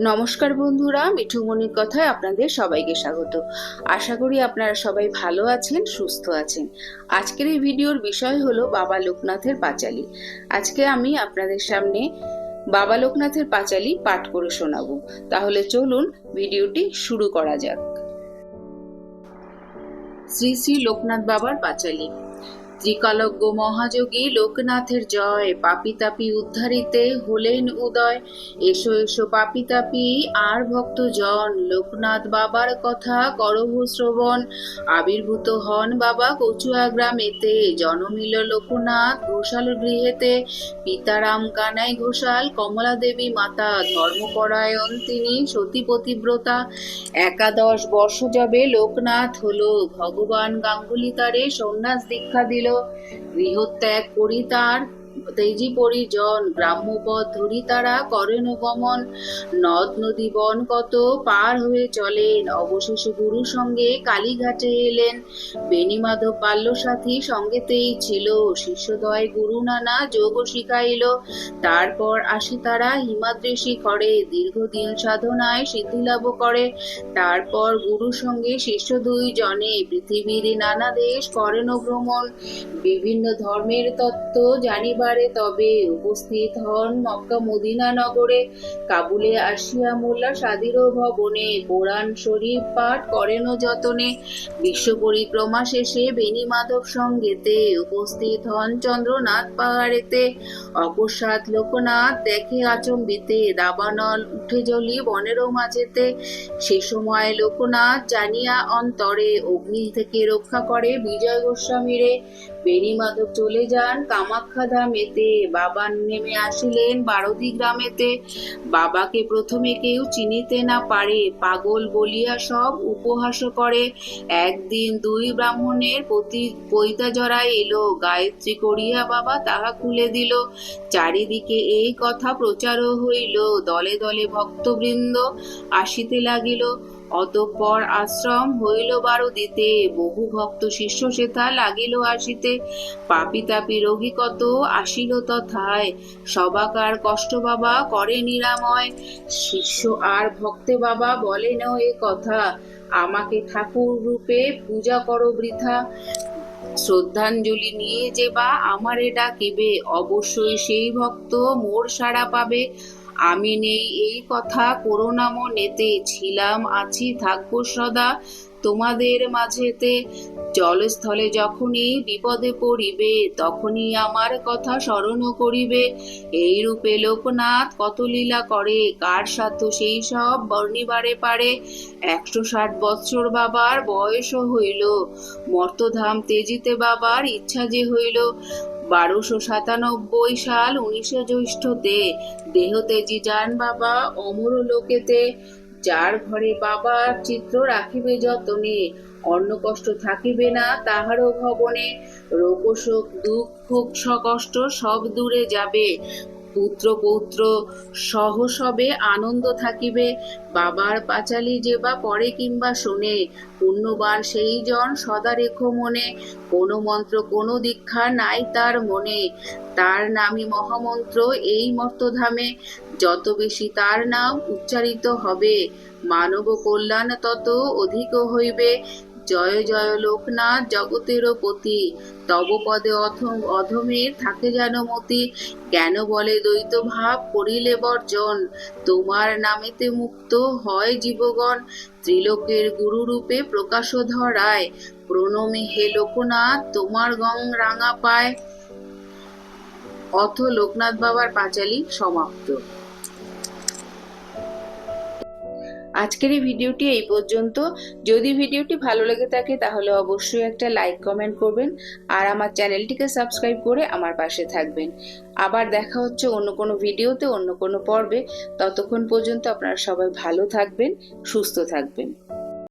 নমস্কার বন্ধুরা মিঠুমণির কথায় আপনাদের সবাইকে স্বাগত। আশা করি আপনারা সবাই ভালো আছেন, সুস্থ আছেন। আজকের এই ভিডিওর বিষয় হলো বাবা লোকনাথের পাঁচালী। আজকে আমি আপনাদের সামনে বাবা লোকনাথের পাঁচালী পাঠ করে শোনাবো। তাহলে চলুন ভিডিওটি শুরু করা যাক। শ্রী শ্রী লোকনাথ বাবার পাঁচালী। ত্রিকালজ্ঞ মহাযোগী লোকনাথের জয়। পাপি তাপি উদ্ধারিতে হলেন উদয়। এসো এসো পাপি তাপি, আর ভক্তজন, লোকনাথ বাবার কথা করহ শ্রবণ। আবির্ভূত হন বাবা কচুয়া গ্রামেতে। জনমিল লোকনাথ ঘোষাল গৃহেতে। পিতারাম কানাই ঘোষাল, কমলা দেবী মাতা, ধর্মপরায়ণ তিনি সতী পতিব্রতা। একাদশ বর্ষ যাবে লোকনাথ হলো। ভগবান গাঙ্গুলি তারে সন্ন্যাস দীক্ষা দিল। গৃহত্যাগ করি তার তেজি পরিজন গ্রাম্যপথ ধরি তারা, করেন গমন নদ নদী বন কত পার হয়ে চলেন, অবশেষে গুরু সঙ্গে কালীঘাটে এলেন। বেণীমাধব পাল্য সাথী সঙ্গেতেই ছিল, শিষ্যদয় গুরু নানা যোগ শিখাইল। তারপর আসি তারা হিমাদ্রি করে দীর্ঘদিন সাধনায় সিদ্ধিলাভ করে। তারপর গুরু সঙ্গে শিষ্য দুই জনে পৃথিবীর নানা দেশ করেন ভ্রমণ বিভিন্ন ধর্মের তত্ত্ব জানিবারে তবে উপস্থিত হন মক্কা মদিনা নগরে। কাবুলে আসিয়া মোল্লা সাদির ভবনে কোরআন শরীফ পাঠ করেন যতনে। বিশ্ব পরিক্রমা শেষে বেণী মাধব সঙ্গেতে উপস্থিত হন চন্দ্রনাথ পাহাড়েতে। অকস্মাৎ লোকনাথ দেখে আচম্বিতে, দাবানল উঠে জ্বলি বনেরও মাঝেতে। সে সময় লোকনাথ জানিয়া অন্তরে অগ্নি থেকে রক্ষা করে বিজয় গোস্বামীরে। বেণী মাধব চলে যান কামাখ্যা ধামেতে বাবা নেমে আসিলেন বারদি গ্রামেতে। বাবাকে প্রথমে কেউ চিনিতে না পারে, পাগল বলিয়া সব উপহাস করে। একদিন দুই ব্রাহ্মণের প্রতি পৈতা জড়াই এলো, গায়ত্রী করিয়া বাবা তাহা খুলে দিল। চারিদিকে এই কথা প্রচারও হইল, দলে দলে ভক্তবৃন্দ আসিতে লাগিল। অতঃপর আশ্রম হইল বারো দিতে বহু ভক্ত শিষ্য সেথা লাগিল আসিতে। পাপি তাপি রোগী কত আসিল তথায়। সবাকার কষ্ট বাবা করে নিরাময়। শিষ্য আর ভক্তে বাবা বলে এ কথা। আমাকে ঠাকুর রূপে পূজা করো বৃথা। শ্রদ্ধাঞ্জলি নিয়ে যে বা এটা কেবে অবশ্যই সেই ভক্ত মোর সাড়া পাবে। আমি নেই এই কথা করোনা মনেতে ছিলাম, আছি, থাকব সদা। তোমাদের মাঝেতে জলস্থলে যখনই বিপদে পড়িবে, তখনই আমার কথা স্মরণ করিবে। এই রূপে লোকনাথ কত লীলা করে, কার সাধ্য সেই সব বর্ণিবারে পারে? একশো ষাট বৎসর বাবার বয়স হইল, মর্তধাম তেজিতে বাবার ইচ্ছা যে হইল। বারোশো সাতানব্বই সাল উনিশে জ্যৈষ্ঠতে দেহ তেজি যান বাবা অমর লোকেতে যার ঘরে বাবার চিত্র রাখিবে যতনে অন্য কষ্ট থাকিবে না তাহারও ভবনে। রোগশোক, দুঃখ কষ্ট সব দূরে যাবে। পুত্র পৌত্র সহ সবে আনন্দ থাকিবে। বাবার পাঁচালি যে বা পরে কিংবা শোনে, পুণ্যবান সেই জন সদা রেখো মনে। কোনো মন্ত্র, কোনো দীক্ষা নাই তার মনে। তার নামই মহামন্ত্র এই মর্তধামে। যত বেশি তার নাম উচ্চারিত হবে, মানব কল্যাণ তত অধিক হইবে। জয় জয় লোকনাথ জগতেরও পতি। তব পদে অথম অধমের থাকে যেন মতি। কেন বলে দ্বৈত ভাব করিলে বর্জন। তোমার নামেতে মুক্ত হয় জীবগণ। ত্রিলোকের গুরু রূপে প্রকাশ ধরায়। প্রণমে হে লোকনাথ, তোমার গং রাঙা পায়। অথ লোকনাথ বাবার পাঁচালী সমাপ্ত। আজকের এই ভিডিওটি এই পর্যন্ত। যদি ভিডিওটি ভালো লেগে থাকে, তাহলে অবশ্যই একটা লাইক কমেন্ট করবেন আর আমার চ্যানেলটিকে সাবস্ক্রাইব করে আমার পাশে থাকবেন। আবার দেখা হচ্ছে অন্য কোনো ভিডিওতে, অন্য কোনো পর্বে। ততক্ষণ পর্যন্ত আপনারা সবাই ভালো থাকবেন, সুস্থ থাকবেন।